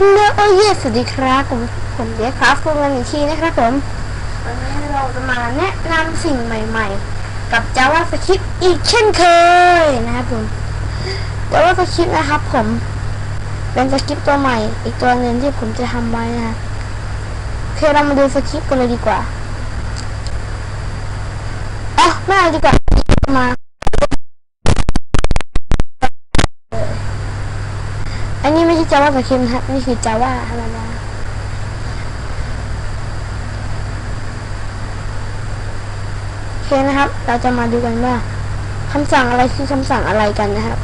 ฮัลโหลโอ้ยสวัสดีครับผมผมเดียครับคุณกันอีกทีนะครับผมวันนี้เราจะมาแนะนำสิ่งใหม่ๆ กับ JavaScript อีกเช่นเคยนะครับผม JavaScript นะครับผม เป็นสคริปต์ตัวใหม่ อีกตัวหนึ่งที่ผมจะทำไว้นะโอเคเรามาดูสคริปต์กันเลยดีกว่าอ๋อไม่เอาดีกว่ามา อันนี้ไม่ใช่ Java สคริปต์นะครับ นี่คือ Java ธรรมดาโอเคนะครับ เราจะมาดูกันว่าคำสั่งอะไรคือคำสั่งอะไรกันนะครับ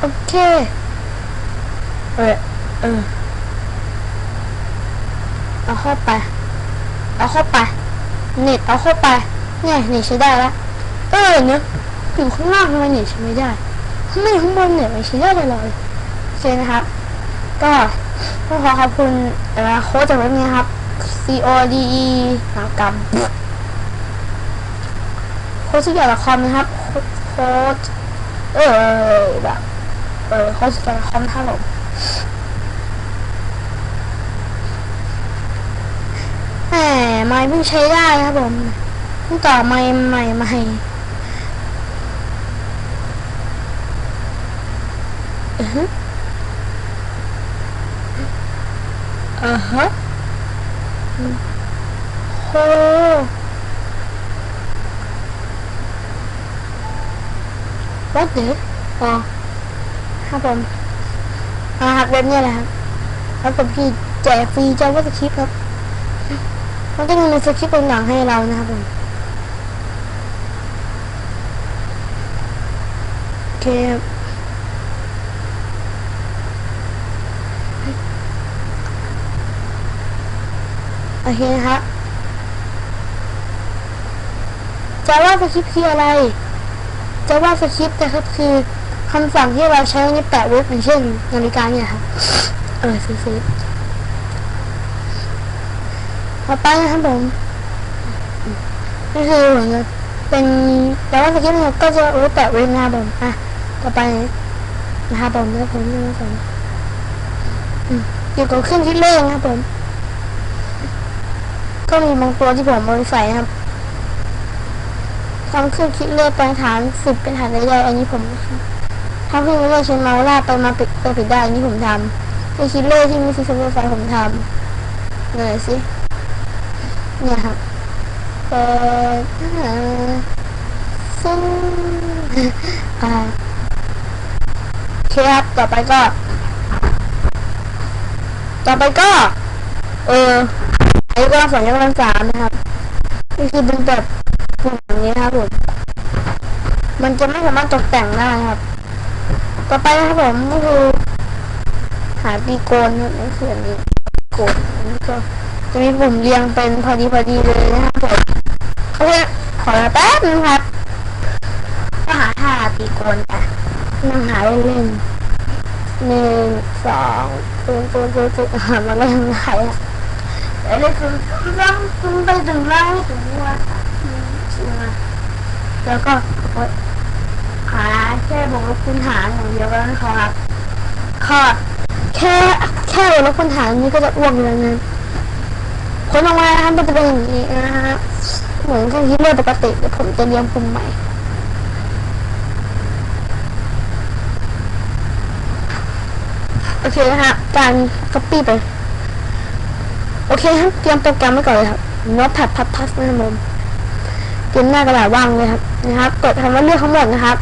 โอเค เออเออเอาเข้าไป เอาเข้าไป เน็ตเอาเข้าไป เนี่ยเน็ตใช้ได้แล้ว เออเนอะอยู่ข้างล่างทำไมเน็ตใช้ไม่ได้ข้างในข้างบนเน็ตไม่ใช้ได้เลยเลยโอเคนะครับ ก็ต้องขอขอบคุณโค้ดจากเว็บนี้ครับ C O D E หากรรมโค้ดสุดยอดคอมนะครับโค้ดเออแบบเออโค้ดสุดยอดคอมครับผมแหมไม่เพิ่งใช้ได้ครับผมเพิ่งต่อไม่ใหม่ใหม่ อือฮึอ่าฮะโหวัดเดืออ๋อครับผมอ่าครับเว็บนี่ยแหละครับแล้วผมพี่แจกฟรีจาว่าสคริปครับมันจะมีสคริปต์ต่างให้เรานะครับผมโอเคครับ โอเคนะครับจะว่าสคริปต์คืออะไรจะว่าสคริปต์นะครับคือคำสั่งที่เราใช้ในแปะเว็บอย่างเช่นนาฬิกาเนี่ยครับเออซื้อๆต่อไปนะครับผมก็คือเหมือนเป็นแต่ว่าสคริปต์เนี่ยก็จะเอาแปะไว้หน้าผมอะต่อไปนะครับผมแล้วผมจะมอนอืมเกี่กับเครื่องคิดเลขนะครับผม ก็มีบางตัวที่ผมเอาไปใส่นะครับทำเครื่องคิดเลขไปฐานสิบเป็นฐานใดๆอันนี้ผมทำเครื่องคิดเลขใช้เมาส์ลาไปมาปิดไปปิดได้อันนี้ผมทำเครื่องคิดเลขที่มีซีซัมเบอร์ไฟผมทำเลยสิเนี่ยครับเปิดซึ่งอ่าเคครับต่อไปก็ ต่อไปก็ เออ ไอ้ก็สองยกกำลังสามนะครับนี่คือเป็นแบบกลุ่มอย่างนี้นะครับผมมันจะไม่สามารถตกแต่งได้ครับ ต่อไปนะครับผมก็คือหาปีโกนนี่คืออันนี้โกนนนี้ก็จะมีปุ่มเรียงเป็นพอดีพอดีเลยนะครับผมโอเคขอแป๊บนึงครับก็หาท่าตีโกนไปนั่งหาเล่นหนึ่งสองตูนตูนตูนตูนหามาเล่นไหนอะ เดี๋ยวเลยคือร่างตึงไปถึงร่างถึงว่าแล้วก็หาแค่บอกว่าคุณหารอย่างเดียวก็นะครับค่ะแค่แค่บอกว่าคุณหารนี้ก็จะอ้วกเลยนะผลออกมานะครับมันจะเป็นอย่างนี้นะฮะเหมือนกับฮิตเลอร์ปกติเดี๋ยวผมจะเรียงปุ่มใหม่โอเคนะฮะการ copy ไป โอเคครับเตรียมโปรแกรมไว้ก่อนเลยครับ Notepad++ นะครับผมเตรียมหน้ากระดาษว่างเลยครับนะครับ กดคำว่าเลือกทั้งหมดนะครับ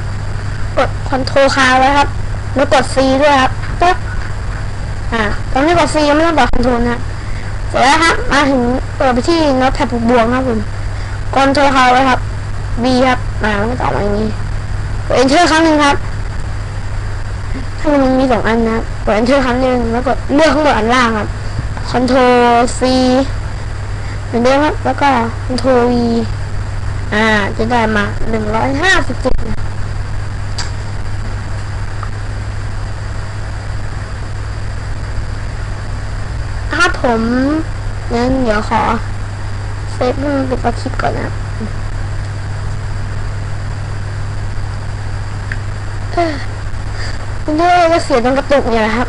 กด Ctrl ค้างไว้ครับ แล้วกด C ด้วยครับปึ๊บอ่าตอนนี้กด C ยังไม่ต้องกด Ctrl นะเสร็จแล้วครับมาถึงเปิดไปที่โน้ตแท็บบวกครับผมกดโทรคาไว้ครับ B ครับมาไม่ต้องมาอย่างนี้กด enter ครั้งหนึ่งครับถ้ามันมีสองอันนะกด enter ครั้งหนึ่งแล้วกดเลือกข้างบนอันล่างครับ control C เหมือนเดิมครับ แล้วก็ control V อ่า จะได้มาหนึ่งร้อยห้าสิบเจ็ดครับผมงั้นเดี๋ยวขอเซฟให้มันเป็นตัวคลิปก่อนนะเอ้อมันได้ก็เสียตรงกระตุกเนี่ยแหละครับ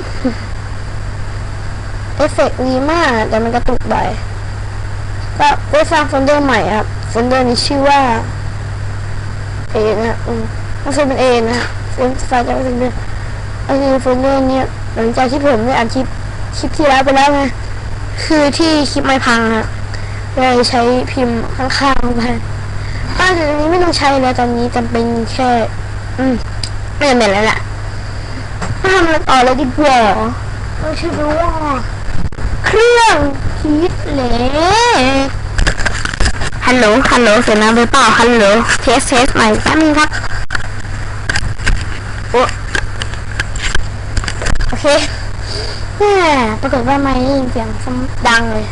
อฟเฟกต์ดีมาก แต่มันกระตุกบ่อยก็ได้สร้างโฟลเดอร์ใหม่ครับโฟลเดอร์นี้ชื่อว่าเอนะอืมมันเป็นเอนะเป็นไฟล์จากเป็นเดอร์อันนี้โฟลเดอร์เนี่ยหลังจากที่ผมได้อัดคลิปคลิปที่แล้วไปแล้วไงคือที่คลิปไม่พังฮะเลยใช้พิมพ์ข้างๆไปตอนนี้ไม่ต้องใช้แล้วตอนนี้จำเป็นแค่ อืมไม่จำเป็นแล้วล่ะมาทำอะไรต่อเลยดีกว่าเราชื่อรู้ว่า เครื่องคิดเลขฮัลโหล ฮัลโหลเสียงน้ำไปเปล่า ฮัลโหล เทสเทสใหม่แป๊บนึงครับ โอ้โอเคปรากฏว่าไม่ได้ยินเสียงดังเลย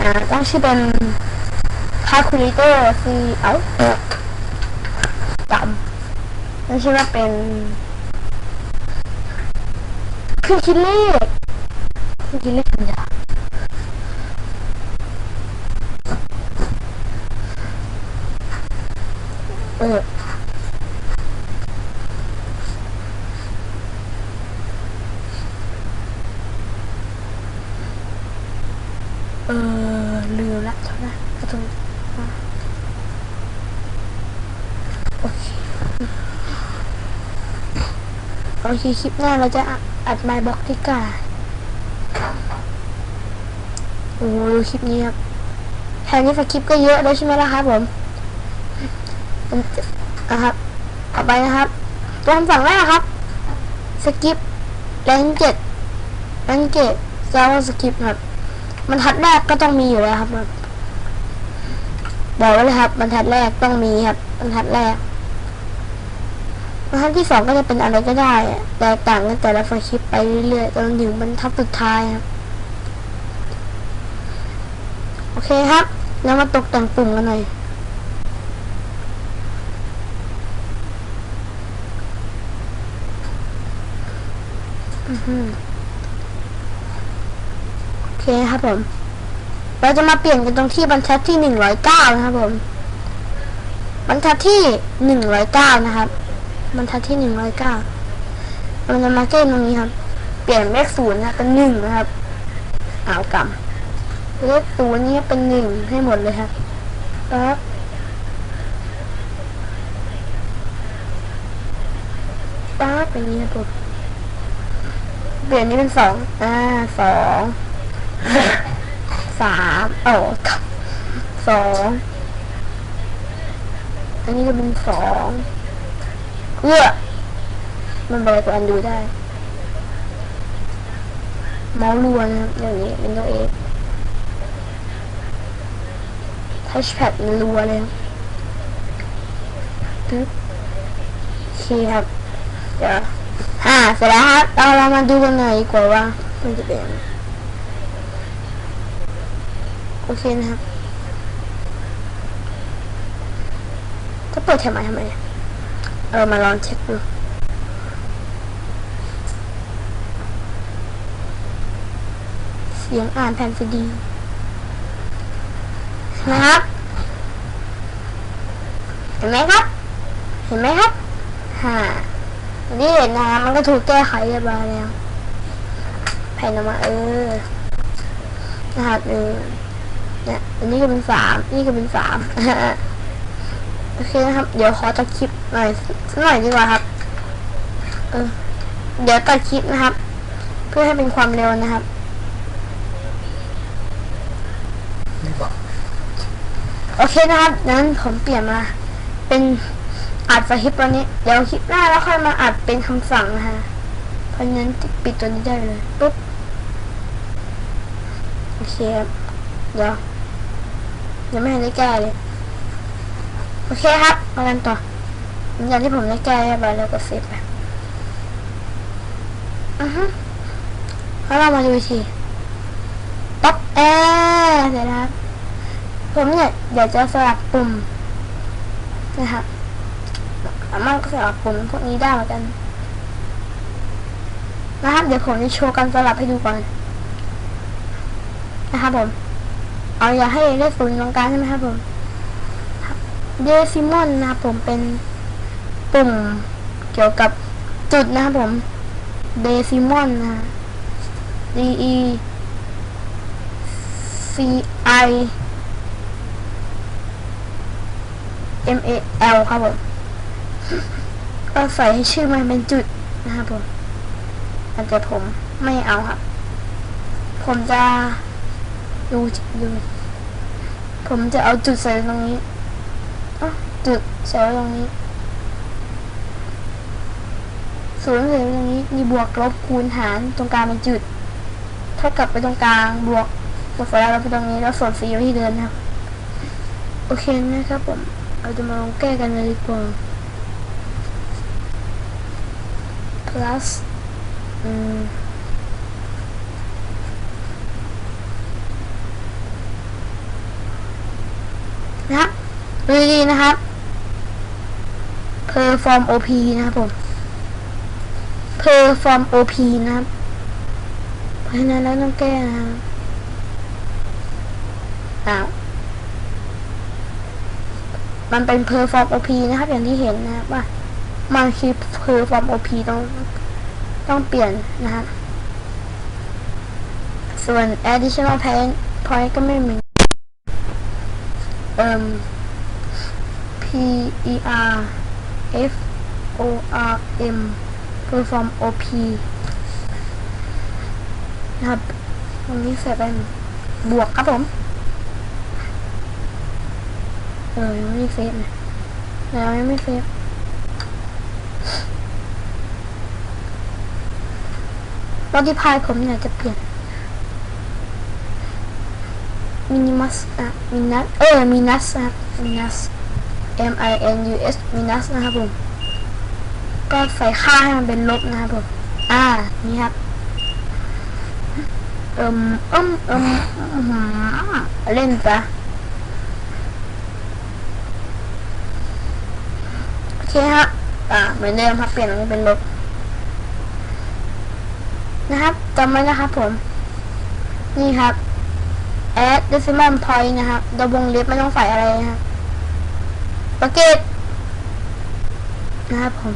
อ่าต้องชื่อเป็น calculator คือเอ้าจำ ไม่ใช่ว่าเป็นเครื่องคิดเลขเครื่องคิดเลขธรรมดาเออเออลืมละเท่านั้นกระตุ้นโอเค โอเคคลิปหน้าเราจะอัดไมค์บล็อกที่กาโอ้ดูคลิปนี้ครับแทนที่สคริปก็เยอะด้วยใช่ไหมล่ะครับผมนะครับต่อไปนะครับตัวคำสั่งแรกครับสคริปแรงเจ็ดแรงเจ็ดแซวสคริปครับบรรทัดแรกก็ต้องมีอยู่แล้วครับบอกไว้เลยครับบรรทัดแรกต้องมีครับบรรทัดแรก บรรทัดที่สองก็จะเป็นอะไรก็ได้อะแตกต่างกันแต่ละไฟล์คลิปไปเรื่อยๆจนถึงบรรทัดสุดท้ายครับ โอเคครับแล้วมาตกแต่งปุ่มกันหน่อยโอเคครับผม เราจะมาเปลี่ยนกันตรงที่บรรทัดที่หนึ่งร้อยเก้านะครับผม บรรทัดที่หนึ่งร้อยเก้านะครับ บรรทัดที่หนึ่งร้อยเก้าเราจะมาแก้ตรงนี้ครับ เปลี่ยนเลขศูนย์นะเป็นหนึ่งนะครับเอากำเลขศูนย์นี้เป็นหนึ่งให้หมดเลยครับปั๊บปั๊บอย่างนี้ครับผมเปลี่ยนนี้เป็นสองอ่าสองสามโอ้สองอันนี้ก็เป็นสอง เพื่อ มันบอกตัวอันดูได้ เมาส์รัวนะครับอย่างนี้เป็นตัวเองทัชแพดมันรัวเลยปึ๊บโอเคครับเดี๋ยวอ่าเสร็จแล้วครับเราเรามาดูกันหน่อยดีกว่าว่ามันจะเป็นโอเคนะครับจะเปิดทำไมทำไม เออมาลองเช็คดูเสียงอ่านแผ่นซีดีนะครับเห็นไหมครับ เห็นไหมครับฮ่านี่เห็นนะมันก็ถูกแก้ไขเรียบร้อยแล้วแผ่นออกมาเออนะครับเออเนี่ยอันนี้ก็เป็นสามนี่ก็เป็นสามโอเคนะครับ เดี๋ยวขอตัดคลิป หน่อยสักหน่อยดีกว่าครับ เออ เดี๋ยวตัดคลิปนะครับ เพื่อให้เป็นความเร็วนะครับโอเคนะครับงั้นผมเปลี่ยนมา เป็นอัดไฟคลิปตัวนี้ เดี๋ยวคลิปหน้าแล้วค่อยมาอัดเป็นคำสั่งนะฮะเพราะนั้นปิดตัวนี้ได้เลยปุ๊บโอเคครับเดี๋ยวยังไม่ได้แก้เลย โอเคครับ มากันต่อ อย่างที่ผมได้แก้เรียบร้อยแล้วก็เสร็จแล้วอือฮึแล้วเรามาดูทีป๊อปแอร์เสร็จแล้วครับผมเนี่ยเดี๋ยวจะสลับปุ่มนะครับสามารถสลับปุ่มพวกนี้ได้เหมือนกัน นะครับ เดี๋ยวผมจะโชว์การสลับให้ดูก่อน นะครับผม เอาอย่าให้เลขศูนย์ตรงกลางใช่ไหมครับผม เดซิมอนนะครับผมเป็น ปุ่มเกี่ยวกับจุดนะครับผมเดซิมอนนะ D E C I M A L ครับผมก็ใส่ให้ชื่อมันเป็นจุดนะครับผมแต่ผมไม่เอาครับ ผมจะดูดูผมจะเอาจุดใส่ตรงนี้อะจุดใส่ตรงนี้ ศูนย์ใส่ไว้ตรงนี้มีบวกลบคูณหารตรงกลางเป็นจุด เท่ากับไปตรงกลางบวกบวกฝาเราไปตรงนี้แล้วส่วนสีไว้ที่เดินครับ โอเคนะครับผมเราจะมาลองแก้กันเลยดีกว่า plus อืมนะครับดูดีๆนะครับ perform op นะครับผม perform op นะครับ เพราะฉะนั้นเราต้องแก้นะครับอ้าวมันเป็น perform op นะครับ อย่างที่เห็นนะว่ามันคือ perform op ต้องต้องเปลี่ยนนะครับ ส่วน additional point point ก็ไม่มีเอ่ม P E R F O R M perform O P นะครับตรงนี้ใส่เป็นบวกครับผม เออยังไม่เซฟนะยังไม่เซฟรถที่พายผมเนี่ยจะเปลี่ยนมินิมัสอะมินัสเออมินัสนะมินัส M I N U S มินัสนะครับผม ก็ใส่ค่าให้มันเป็นลบนะครับผม อ่า นี่ครับ เอิมเอิมเอิมเล่นปะโอเคฮะ อ่า เหมือนเดิมครับ เปลี่ยนอันเป็นลบ นะครับจำไว้นะครับผม นี่ครับ add decimal point นะครับดวงเล็บไม่ต้องใส่อะไรนะครับสังเกตนะครับผม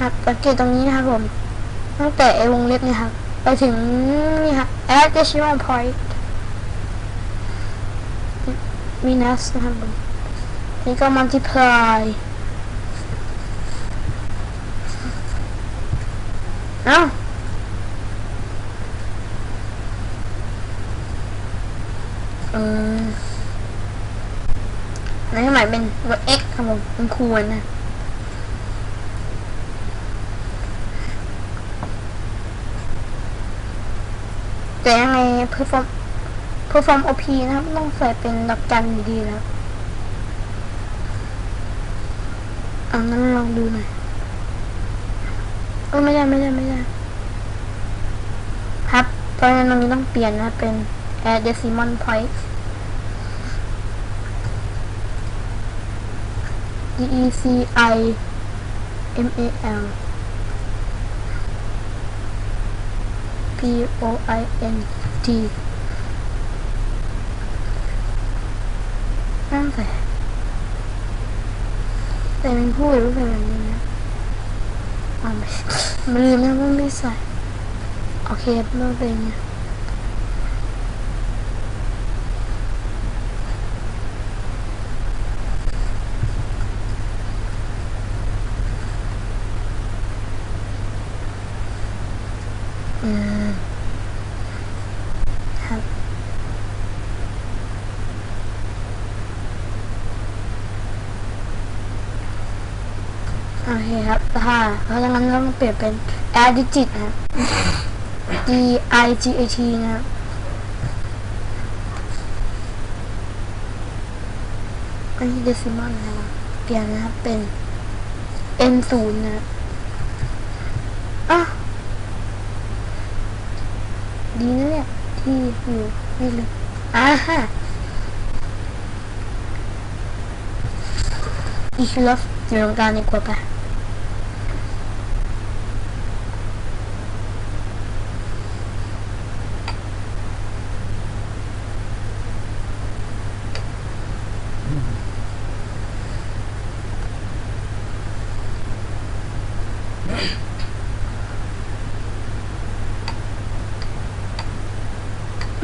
ครับสังเกตตรงนี้นะครับผมตั้งแต่ไอวงเล็บนี่ครับไปถึงนี่ครับ add decimal point minus นะครับผมนี่ก็ multiply เอ้าเออในสมัยเป็น x ครับผมเป็นคูณนะ แต่ยังไง perform perform op นะครับ ต้องใส่เป็นดอกจันดีนะครับอ่างั้นลองดูหน่อยเออไม่ได้ไม่ได้ไม่ได้ครับเพราะฉะนั้นตรงนี้ต้องเปลี่ยนนะ เป็น add decimal point D E C I M A L P O I N T นั่งใส่แต่เป็นผู้หรือเป็นแบบนี้นะอ๋อไม่ใช่ไม่ลืมนะว่าไม่ใส่โอเคไม่เป็นไงอืมครับโอเคครับถ้า เพราะฉะนั้นเราต้องเปลี่ยนเป็น add digit นะ D I G A T นะครับอันนี้ decimal นะครับเปลี่ยนนะครับเป็น N ศูนย์นะอะดีนะเนี่ย ที่อยู่นี่เลยอ่าฮะอีกลอฟอยู่ตรงกลางดีกว่าปะ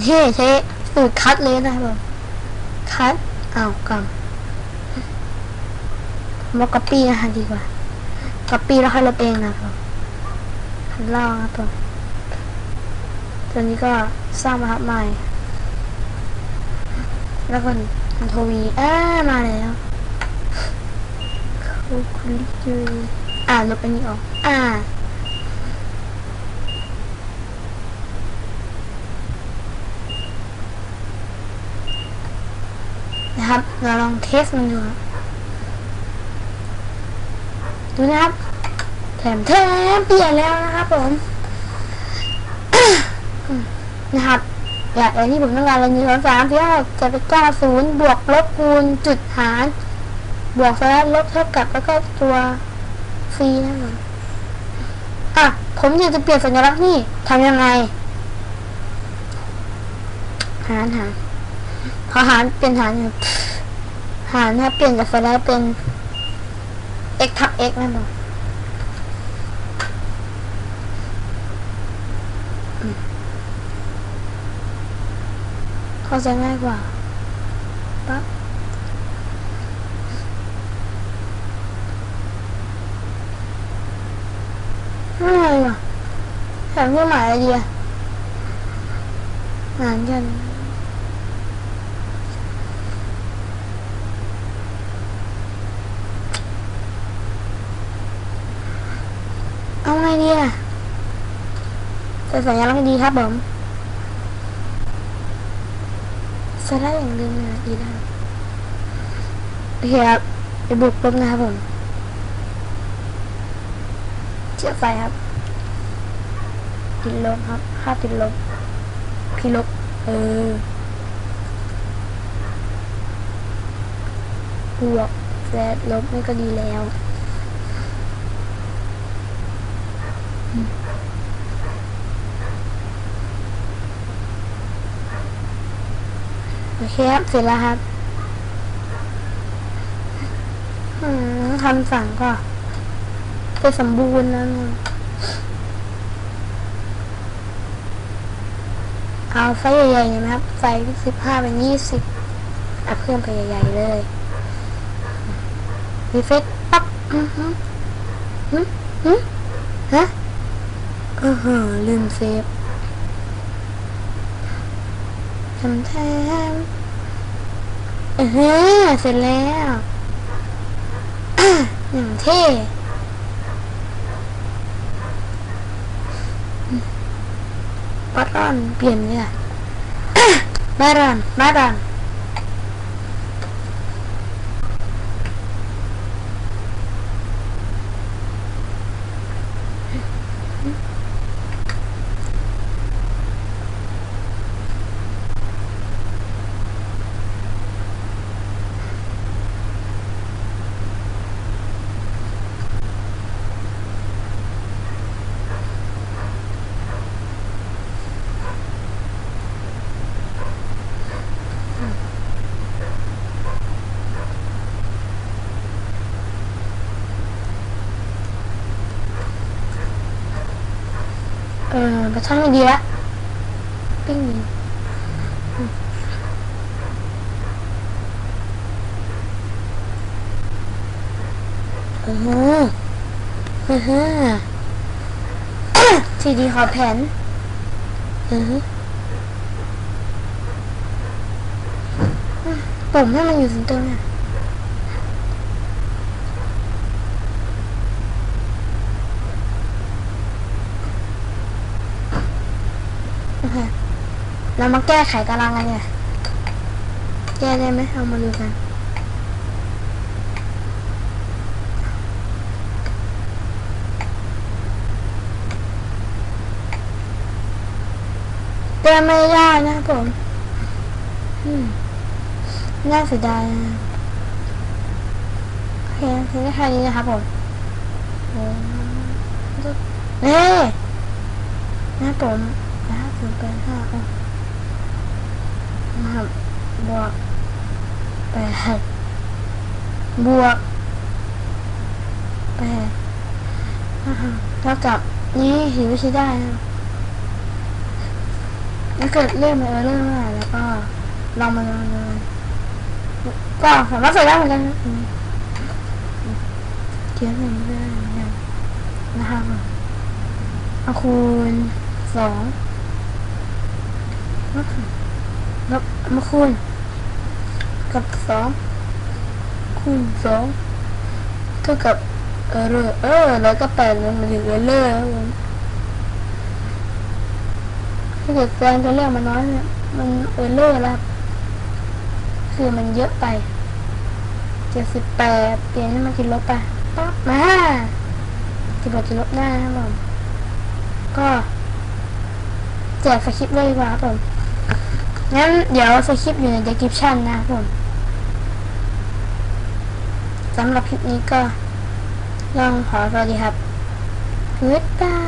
เท่ใช้สูตรคัดเลยนะครับผมคัดอ้าวกำมาก๊อปปี้นะฮะดีกว่าก๊อปปี้แล้วค่อยลบเองนะครับคันล่างครับผมตัวนี้ก็สร้างมาครับใหม่ แล้วก็อันโทวีอ่ามาแล้วคูคุลิจูอ่าลบอันนี้ออกอ่า นะครับ เราลองเทสมันดูครับดูนะครับแถมแถมเปลี่ยนแล้วนะครับผมนะครับอยากอย่างที่ผมต้องการเลยหนึ่งสองสามสี่ห้าจะเป็นเก้าศูนย์บวกลบคูณจุดหารบวกสลับลบเท่ากับแล้วก็ตัวฟีนั่นเองอะผมอยากจะเปลี่ยนสัญลักษณ์นี่ทำยังไง หารหารพอหารเป็นหารเนี่ หารนะเปลี่ยนจากสลับเป็น x ทับ x นั่นเองเข้าใจง่ายกว่าปั๊บอะไรวะแถมเครื่องหมายอะไรดีอะหารกันาไงดีอะ ใส่สัญลักษณ์ดีครับผมส่ได้อย่างเดิมเลยดีได้โอเคครับไปบุกลบนะครับผมเชื่อไฟครับติดลบครับค่าติดลบพี่ลบเออบวกแซดลบนี่ก็ดีแล้ว เคครับเสร็จแล้วครับคำสั่งก็จะสมบูรณ์แล้วนะเอาไฟใหญ่ๆเลยไหมครับ ไฟสิบห้าเป็นยี่สิบเอาเพิ่มไปใหญ่ๆเลยรีเฟซปั๊บอือหือหือหือฮะอือหือลืมเซฟทำแทม เออฮะเสร็จแล้วอย่างเท่บารอนเปลี่ยนเลยบารอนบารอน ไปช่างไมดีละปิ้งเออเออฮะทีดีขอแผนเออผมให้มันอยู่ตรงนี้โอเค เรามาแก้ไขตารางกันเนี่ยแก้ได้ไหมเอามาดูกันแก้ไม่ได้นะครับผมน่าเสียดายนะโอเคโอเคแค่นี้นะครับผมโอ้เน่นะผมนะครับผมเป็นห้าอะนะ ครับ บวกแปดบวกแปดอ่าเท่ากับนี่ถือว่าใช้ได้นะมันเกิดเรื่องมาเออเรื่องมาแล้วก็ลองมาลองดูก็สามารถใส่ได้เหมือนกันนะเทียบหนึ่งได้เหมือนกันนะครับเอาคูณสองลบลบ มาคูณกับสองคูณสองเท่ากับเออเออแล้วก็แปดมันมาถึงเออเลยครับถ้าเกิดแฟนจะเรียกมันน้อยเนี่ยมันเออเลอร์แล้วคือมันเยอะไปเจ็ดสิบแปดเปลี่ยนให้มันกินลบไปปั๊บมาที่บอกจะลบหน้าครับผมก็แจกสคริปต์เลยดีกว่าครับผม งั้นเดี๋ยวสคริปต์อยู่ใน description นะครับผมสำหรับคลิปนี้ก็ลองขอสวัสดีครับ Goodbye